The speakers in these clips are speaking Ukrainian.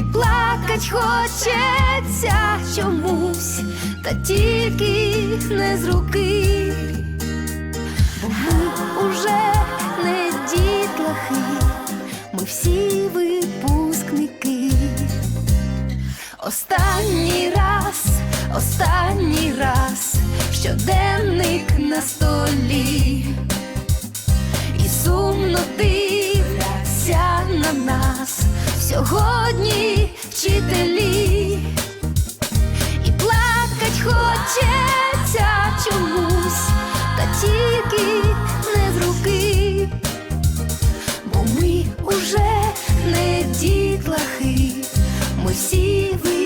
І плакать хочеться чомусь, та тільки не з руки, бо ми уже не дітлахи, ми всі випускники. Останній раз, останній раз, щоденник на столі, сьогодні вчителі, і плакать хочеться чомусь, та тільки не в руки, бо ми уже не дітлахи, ми всі випускники.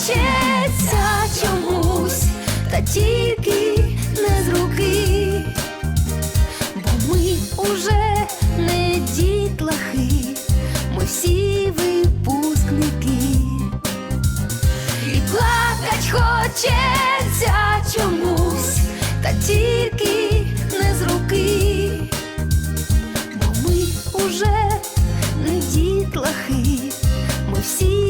Хочеться чомусь, та тільки не з руки, бо ми уже не дітлахи, ми всі випускники. І плакать хочеться чомусь, та тільки не з руки, бо ми уже не дітлахи, ми всі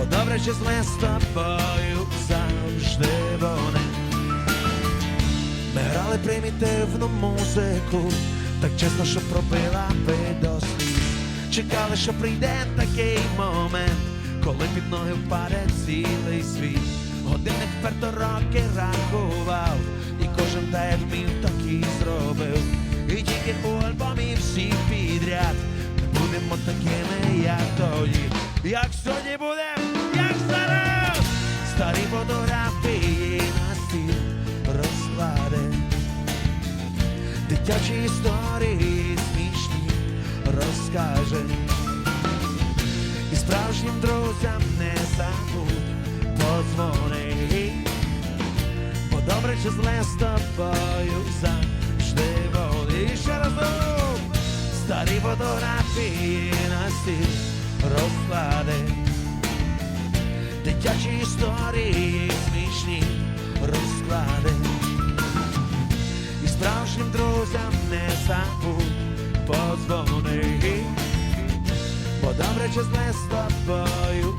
Бо добре чи зле з тобою завжди вони. Ми грали примітивну музику, так чесно, що пробила би до сліз. Чекали, що прийде такий момент, коли під ноги впаде цілий світ. Годинник вперто роки рахував, і кожен та як вмів, так і зробив. І тільки у альбомі всі підряд будемо такими, як тоді. Як сьогодні старі фотографії на стіл розклади. Дитячі історії смішні розкаже. І справжнім друзям не забудь подзвони. Бо добре чи зле з тобою завжди. І ще разом. старі фотографії на стіл розклади, дитячі історії, смішні розклади. І справжнім друзям не забудь позвони, бо добре зле з тобою